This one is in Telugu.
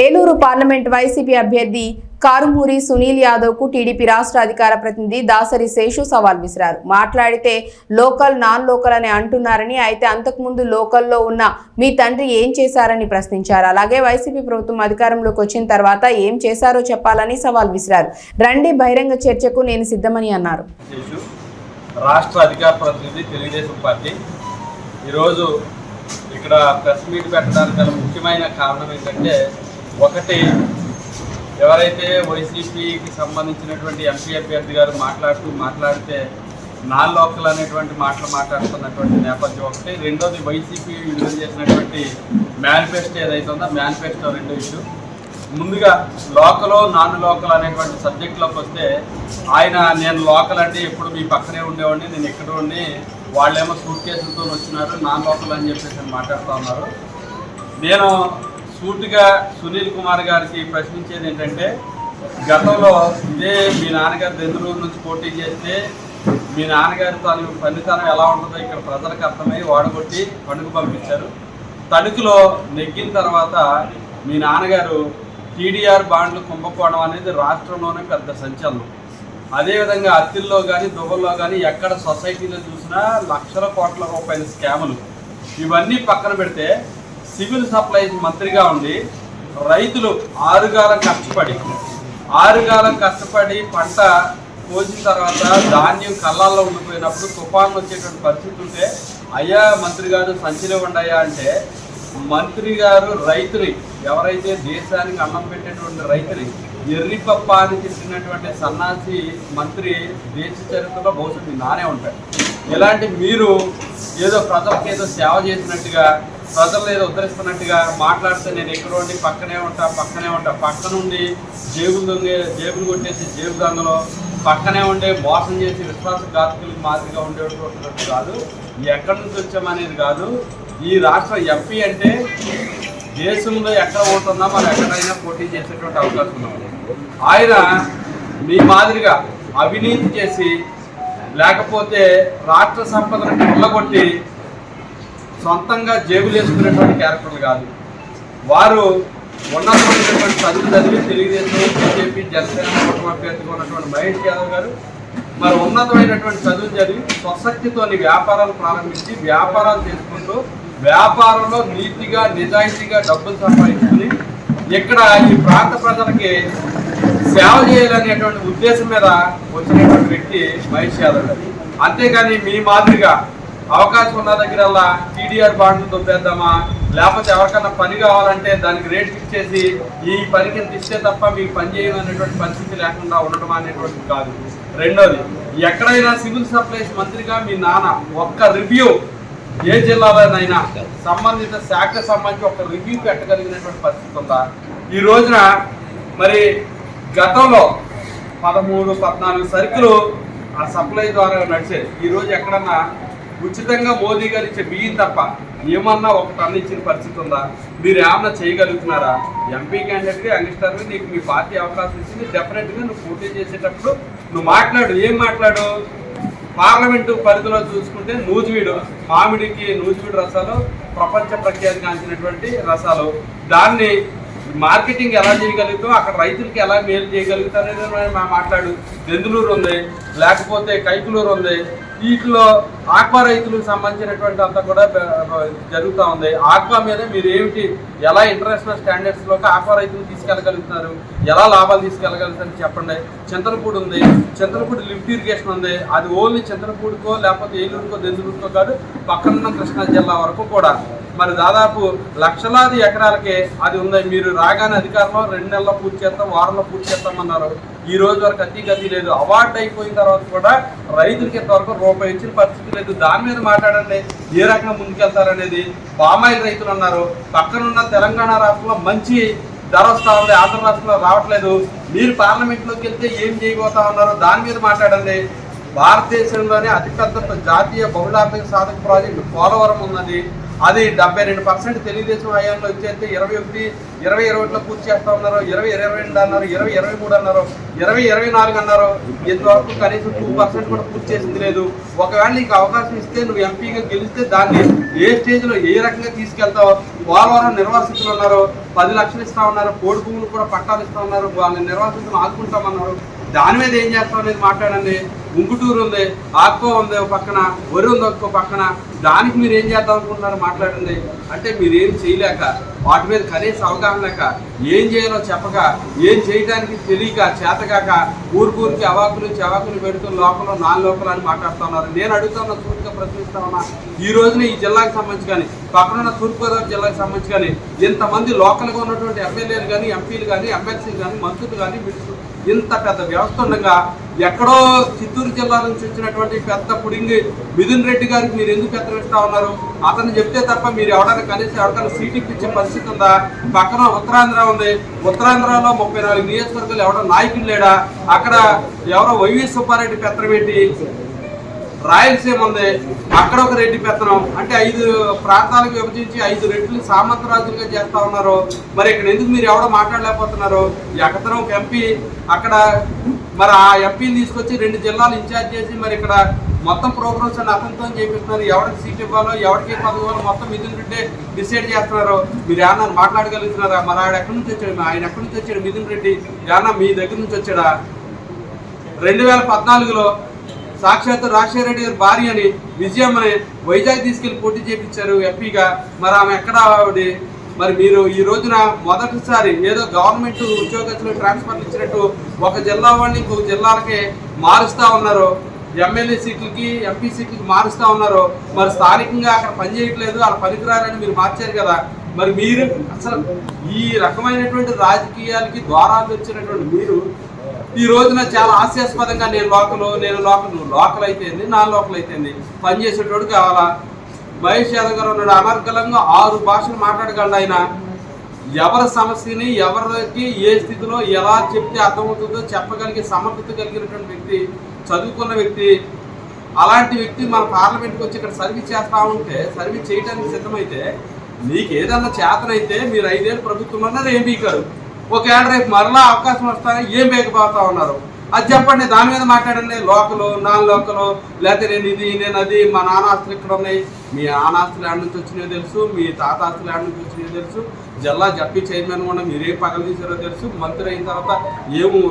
ఏలూరు పార్లమెంట్ వైసీపీ అభ్యర్థి కారుమూరి సునీల్ యాదవ్కు టీడీపీ రాష్ట్ర అధికార ప్రతినిధి దాసరి శేషు సవాల్ విసిరారు. మాట్లాడితే లోకల్ నాన్ లోకల్ అని అంటున్నారని అయితే అంతకుముందు లోకల్లో ఉన్న మీ తండ్రి ఏం చేశారని ప్రశ్నించారు. అలాగే వైసీపీ ప్రభుత్వం అధికారంలోకి వచ్చిన తర్వాత ఏం చేశారో చెప్పాలని సవాల్ విసిరారు. రండి బహిరంగ చర్చకు నేను సిద్ధమని అన్నారు. రాష్ట్ర అధికార ప్రతినిధి తెలుగుదేశం పార్టీ. ఈరోజు ఇక్కడ ప్రెస్ మీట్ పెట్టడానికి ముఖ్యమైన కారణం ఏంటంటే ఒకటి ఎవరైతే వైసీపీకి సంబంధించినటువంటి ఎంపీ అభ్యర్థి గారు మాట్లాడుతూ మాట్లాడితే నాన్ లోకల్ అనేటువంటి మాటలు మాట్లాడుతున్నటువంటి నేపథ్యం ఒకటి. రెండోది వైసీపీ విడుదల చేసినటువంటి మేనిఫెస్టో ఏదైతే ఉందో మేనిఫెస్టో రెండో ఇష్యూ ముందుగా లోకల్ నాన్ లోకల్ అనేటువంటి సబ్జెక్ట్లోకి వస్తే ఆయన నేను లోకల్ అంటే ఎప్పుడు మీ పక్కనే ఉండేవాడిని నేను ఎక్కడ ఉండి వాళ్ళేమో సూట్ కేసులతో వచ్చినారు నాన్ లోకల్ అని చెప్పేసి మాట్లాడుతూ ఉన్నారు. నేను సూటిగా సునీల్ కుమార్ గారికి ప్రశ్నించేది ఏంటంటే గతంలో ఇదే మీ నాన్నగారు దెందులూరు నుంచి పోటీ చేస్తే మీ నాన్నగారి తాను ఫలితాలు ఎలా ఉంటుందో ఇక్కడ ప్రజలకు అర్థమై వాడగొట్టి పండుగ పంపించారు. తణుకులో నెగ్గిన తర్వాత మీ నాన్నగారు టీడీఆర్ బాండ్లు కుంభకోణం అనేది రాష్ట్రంలోనే పెద్ద సంచలనం. అదేవిధంగా అత్తిల్లో కానీ దువ్వల్లో కానీ ఎక్కడ సొసైటీలో చూసినా లక్షల కోట్ల రూపాయల స్కాములు. ఇవన్నీ పక్కన పెడితే సివిల్ సప్లైస్ మంత్రిగా ఉండి రైతులు ఆరుగాలం కష్టపడి ఆరుగాలం కష్టపడి పంట కోసిన తర్వాత ధాన్యం కళ్ళాల్లో ఉండిపోయినప్పుడు తుఫాన్లు వచ్చేటువంటి పరిస్థితి ఉంటే అయ్యా మంత్రి గారు సంచిలో ఉండయా అంటే మంత్రి గారు రైతుని ఎవరైతే దేశానికి అన్నం పెట్టేటువంటి రైతుని ఎర్రిపప్ప అని చెప్పినటువంటి సన్నాసి మంత్రి దేశ చరిత్రలో బహుశా నానే ఉంటాడు. ఇలాంటి మీరు ఏదో ప్రజలకు ఏదో సేవ చేసినట్టుగా ప్రజలు ఏదో ఉద్ధరిస్తున్నట్టుగా మాట్లాడితే నేను ఎక్కడ ఉండి పక్కనే ఉంటా పక్కనే ఉంటా. పక్క నుండి జేబులు దొంగే జేబులు కొట్టేసి జేబు దొంగలో పక్కనే ఉండే మోసం చేసి విశ్వాసఘాతకులకు మాదిరిగా ఉండేటువంటి కాదు. ఎక్కడి నుంచి వచ్చామనేది కాదు. ఈ రాష్ట్ర ఎంపీ అంటే దేశంలో ఎక్కడ ఉంటుందో మనం ఎక్కడైనా పోటీ చేసేటువంటి అవకాశం ఉంది. ఆయన మీ మాదిరిగా అవినీతి చేసి లేకపోతే రాష్ట్ర సంపదను కొల్లగొట్టి సొంతంగా జేబులు వేసుకునేటువంటి క్యారెక్టర్లు కాదు. వారు ఉన్నతమైనటువంటి చదువు చదివి తెలుగుదేశం బీజేపీ జనసేన కూటమి అభ్యర్థిగా ఉన్నటువంటి మహేష్ యాదవ్ గారు మరి ఉన్నతమైనటువంటి చదువు చదివి స్వశక్తితోని వ్యాపారాలు ప్రారంభించి వ్యాపారాలు చేసుకుంటూ వ్యాపారంలో నీతిగా నిజాయితీగా డబ్బులు సంపాదించుకుని ఇక్కడ ఈ ప్రాంత ప్రజలకి సేవ చేయాలనేటువంటి ఉద్దేశం మీద వచ్చినటువంటి వ్యక్తి మహేష్ యాదవ్ గారు. అంతేగాని మీ మాదిరిగా అవకాశం ఉన్న దగ్గరల్లా టీడీఆర్ బాండ్లు దొబ్బేద్దామా లేకపోతే ఎవరికన్నా పని కావాలంటే దానికి రేట్ ఫిక్స్ చేసి ఈ పనికి ఇస్తే తప్ప మీకు పని చేయడం అనేటువంటి పరిస్థితి లేకుండా ఉండటం అనేటువంటిది కాదు. రెండోది ఎక్కడైనా సివిల్ సప్లైస్ మంత్రిగా మీ నాన్న ఒక్క రివ్యూ ఏ జిల్లాలోనైనా సంబంధిత శాఖ సంబంధించి ఒక రివ్యూ పెట్టగలిగినటువంటి పరిస్థితి ఉందా? ఈ రోజున మరి గతంలో పదమూడు పద్నాలుగు సరుకులు ఆ సప్లై ద్వారా నడిచేది ఈరోజు ఎక్కడన్నా ఉచితంగా మోదీ గారు ఇచ్చే బియ్యం తప్ప ఏమన్నా ఒక టన్ను ఇచ్చిన పరిస్థితి ఉందా? మీరు ఏమన్నా చేయగలుగుతున్నారా? ఎంపీ క్యాండిడేట్గా యంగ్స్టర్ నీకు మీ పార్టీ అవకాశం ఇచ్చింది. డెఫినెట్గా నువ్వు పోటీ చేసేటప్పుడు నువ్వు మాట్లాడు. ఏం మాట్లాడు? పార్లమెంటు పరిధిలో చూసుకుంటే నూజివీడు మామిడికి నూజివీడు రసాలు ప్రపంచ ప్రఖ్యాతి రసాలు. దాన్ని మార్కెటింగ్ ఎలా చేయగలుగుతాం అక్కడ రైతులకి ఎలా మేలు చేయగలుగుతాం మా- మాట్లాడు. దెందులూరు ఉంది లేకపోతే కైకులూరు ఉంది వీటిలో ఆక్వా రైతులకు సంబంధించినటువంటి అంతా కూడా జరుగుతూ ఉంది. ఆక్వా మీద మీరు ఏమిటి ఎలా ఇంటర్నేషనల్ స్టాండర్డ్స్లోకి ఆక్వా రైతులు తీసుకెళ్ళగలుగుతున్నారు ఎలా లాభాలు తీసుకెళ్ళగలుగుతారని చెప్పండి. చింతలపూడి ఉంది. చింతలపూడి లిఫ్ట్ ఇరిగేషన్ ఉంది. అది ఓన్లీ చింతలపూడికో లేకపోతే ఏలూరుకో దెందులూరుకో కాదు పక్కనున్న కృష్ణా జిల్లా వరకు కూడా. మరి దాదాపు లక్షలాది ఎకరాలకే అది ఉంది. మీరు రాగానే అధికారంలో రెండు నెలల్లో పూర్తి చేస్తాం వారంలో పూర్తి చేస్తామన్నారు. ఈ రోజు వరకు అతి గతి లేదు. అవార్డు అయిపోయిన తర్వాత కూడా రైతులకి ఇంతవరకు రూపాయి ఇచ్చిన పరిస్థితి లేదు. దాని మీద మాట్లాడండి. ఏ రకంగా ముందుకెళ్తారనేది పామాయిల్ రైతులు ఉన్నారు పక్కనున్న తెలంగాణ రాష్ట్రంలో మంచి ధర వస్తా ఉంది. ఆంధ్ర రాష్ట్రంలో రావట్లేదు. మీరు పార్లమెంట్లోకి వెళ్తే ఏం చేయబోతా ఉన్నారో దాని మీద మాట్లాడండి. భారతదేశంలోనే అతిపెద్ద జాతీయ బహుళార్థిక సాధక ప్రాజెక్టు పోలవరం ఉన్నది. అది డెబ్బై రెండు పర్సెంట్ తెలుగుదేశం హయాంలో ఇచ్చేస్తే ఇరవై ఒకటి ఇరవై ఇరవై ఒకటిలో పూర్తి చేస్తా ఉన్నారు. ఇరవై ఇరవై రెండు అన్నారు ఇరవై ఇరవై మూడు అన్నారు ఇరవై ఇరవై నాలుగు అన్నారు. ఇంతవరకు కనీసం టూ పర్సెంట్ కూడా పూర్తి చేసింది లేదు. ఒకవేళ నీకు అవకాశం ఇస్తే నువ్వు ఎంపీగా గెలిస్తే దాన్ని ఏ స్టేజ్లో ఏ రకంగా తీసుకెళ్తావు పోలవరం నిర్వాసితులు ఉన్నారు పది లక్షలు ఇస్తా ఉన్నారు కోడి భూములు కూడా పట్టాలు ఇస్తా ఉన్నారు వాళ్ళ నిర్వాసితులు ఆదుకుంటామన్నారు. దాని మీద ఏం చేస్తాం అనేది మాట్లాడండి. ఉంగుటూరు ఉంది ఆక్కో ఉంది ఒక పక్కన వరి ఉంది ఒక్కో పక్కన. దానికి మీరు ఏం చేద్దాం అనుకుంటున్నారు మాట్లాడండి. అంటే మీరేం చేయలేక వాటి మీద కనీస అవగాహన లేక ఏం చేయాలో చెప్పక ఏం చేయడానికి తెలియక చేతగాక ఊరికూరికి అవాకులు చవాకులు పెడుతున్న లోపల నాన్ లోపల అని మాట్లాడుతూ ఉన్నారు. నేను అడుగుతున్న సూటిగా ప్రశ్నిస్తా ఉన్నా ఈ రోజున ఈ జిల్లాకు సంబంధించి కానీ పక్కనున్న తూర్పుగోదావరి జిల్లాకు సంబంధించి కానీ ఇంతమంది లోకల్గా ఉన్నటువంటి ఎమ్మెల్యేలు కానీ ఎంపీలు కానీ ఎమ్మెల్సీలు కానీ మంత్రులు కానీ మినిస్టర్లు ఇంత పెద్ద వ్యవస్థ ఉండగా ఎక్కడో చిత్తూరు జిల్లా నుంచి వచ్చినటువంటి పెద్ద పుడింగి మిథున్ రెడ్డి గారికి మీరు ఎందుకు ఎత్తరిస్తా ఉన్నారు? అతను చెప్తే తప్ప మీరు ఎవడన్నా కనీసం ఎవరికైనా సీట్ ఇప్పించే పరిస్థితి ఉందా? పక్కన ఉత్తరాంధ్ర ఉంది. ఉత్తరాంధ్రలో ముప్పై నాలుగు నియోజకవర్గాలు ఎవడో నాయకులు లేడా? అక్కడ ఎవరో వైవి సుబ్బారెడ్డి పెత్తనబెట్టి రాయలసీమ ఉంది అక్కడ ఒక రెడ్డి పెత్తనం. అంటే ఐదు ప్రాంతాలకు విభజించి ఐదు రెడ్లు సామంతరాజులుగా చేస్తా ఉన్నారు. మరి ఇక్కడ ఎందుకు మీరు ఎవడో మాట్లాడలేకపోతున్నారు? ఎక్కతనం ఒక ఎంపీ. అక్కడ మరి ఆ ఎంపీని తీసుకొచ్చి రెండు జిల్లాలు ఇన్ఛార్జ్ చేసి మరి ఇక్కడ మొత్తం ప్రోగ్రామ్స్ అన్ని అతనితో చేపిస్తున్నారు. ఎవరికి సీట్ ఇవ్వాలో ఎవరికి పదవాలో మొత్తం మిథున్ రెడ్డి డిసైడ్ చేస్తున్నారు. మీరు ఏమన్నా మాట్లాడగలుగుతున్నారా? మరి ఆయన ఎక్కడి నుంచి వచ్చాడు? ఆయన ఎక్కడి నుంచి వచ్చాడు? మిథున్ రెడ్డి ఏమన్నా మీ దగ్గర నుంచి వచ్చాడా? రెండు వేల పద్నాలుగులో సాక్షాత్ రాజశేఖర రెడ్డి గారి భార్య అని విజయమ్మని వైజాగ్ తీసుకెళ్ళి పోటీ చేపించారు ఎంపీగా. మరి ఆమె ఎక్కడ మరి మీరు ఈ రోజున మొదటిసారి ఏదో గవర్నమెంట్ ఉద్యోగస్తులు ట్రాన్స్ఫర్లు ఇచ్చినట్టు ఒక జిల్లా వాడిని ఇంకొక జిల్లాలకి మారుస్తూ ఉన్నారు. ఎమ్మెల్యే సీట్లకి ఎంపీ సీట్లకి మారుస్తూ ఉన్నారు. మరి స్థానికంగా అక్కడ పనిచేయట్లేదు అక్కడ పనికిరారని మీరు మార్చారు కదా. మరి మీరు అసలు ఈ రకమైనటువంటి రాజకీయాలకి ద్వారాలు వచ్చినటువంటి మీరు ఈ రోజున చాలా హాస్యాస్పదంగా నేను లోకలు నేను లోకలు లోకల్ అయితేంది నా లోకల్ అయితేంది పని చేసేటోడు కావాలా? మహేష్ యాదవ్ గారు ఉన్నాడు అనర్గలంగా ఆరు భాషలు మాట్లాడగలడు ఆయన. ఎవరి సమస్యని ఎవరికి ఏ స్థితిలో ఎలా చెప్తే అర్థమవుతుందో చెప్పగలిగే సమర్థత కలిగినటువంటి వ్యక్తి చదువుకున్న వ్యక్తి. అలాంటి వ్యక్తి మన పార్లమెంట్కి వచ్చి ఇక్కడ సర్వీస్ చేస్తా ఉంటే సర్వీస్ చేయడానికి సిద్ధమైతే మీకు ఏదన్నా చేతనైతే మీరు ఐదేళ్ళు ప్రభుత్వం అన్నది ఏం బీకారు? ఒకవేళ రేపు మరలా అవకాశం వస్తానని ఏం బేకపోతా ఉన్నారు? అది చెప్పండి దాని మీద మాట్లాడండి. లోకలు నాన్ లోకలు లేకపోతే నేను ఇది నేను అది మా నాన్న ఆస్తులు ఇక్కడ ఉన్నాయి. మీ నాన్న ఆస్తులు ఎక్కడి నుంచి వచ్చినాయో తెలుసు మీ తాత ఆస్తులు ఎక్కడి నుంచి వచ్చినాయో తెలుసు. జిల్లా జప్పి చైర్మన్ కూడా మీరేం పగలు తీసారో తెలుసు. మంత్రి అయిన తర్వాత ఏమో